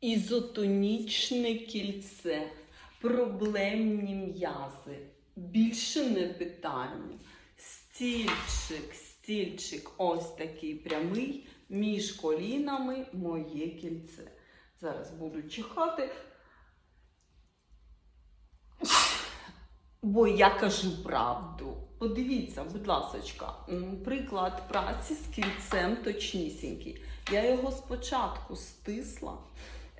Ізотонічне кільце, проблемні м'язи. Більше не питання. Стільчик, стільчик, ось такий прямий, між колінами моє кільце. Зараз буду чихати. Бо я кажу правду. Подивіться, будь ласочка, приклад праці з кільцем точнісінький. Я його спочатку стисла.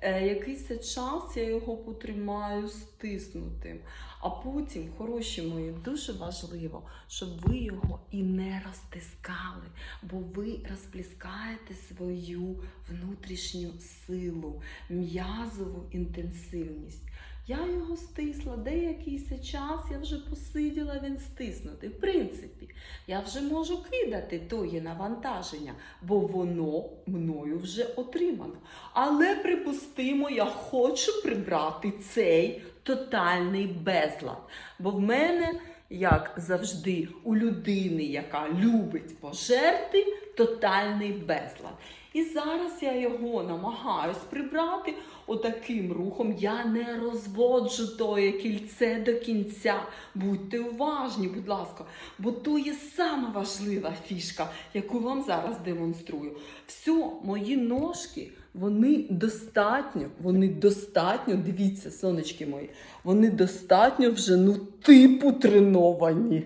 Е, якийсь час я його потримаю стиснутим. А потім, хороші мої, дуже важливо, щоб ви його і не розтискали, бо ви розпліскаєте свою внутрішню силу, м'язову інтенсивність. Я його стисла, деякий час я вже посиділа, він стиснутий. В принципі, я вже можу кидати тоє навантаження, бо воно мною вже отримано. Але припустимо, я хочу прибрати цей тотальний безлад. Бо в мене, як завжди, у людини, яка любить пожерти, тотальний безлад. І зараз я його намагаюсь прибрати отаким рухом. Я не розводжу тоє кільце до кінця. Будьте уважні, будь ласка, бо то є сама важлива фішка, яку вам зараз демонструю. Все, мої ножки, вони достатньо, вони достатньо, дивіться, сонечки мої, вони достатньо вже ну типу треновані.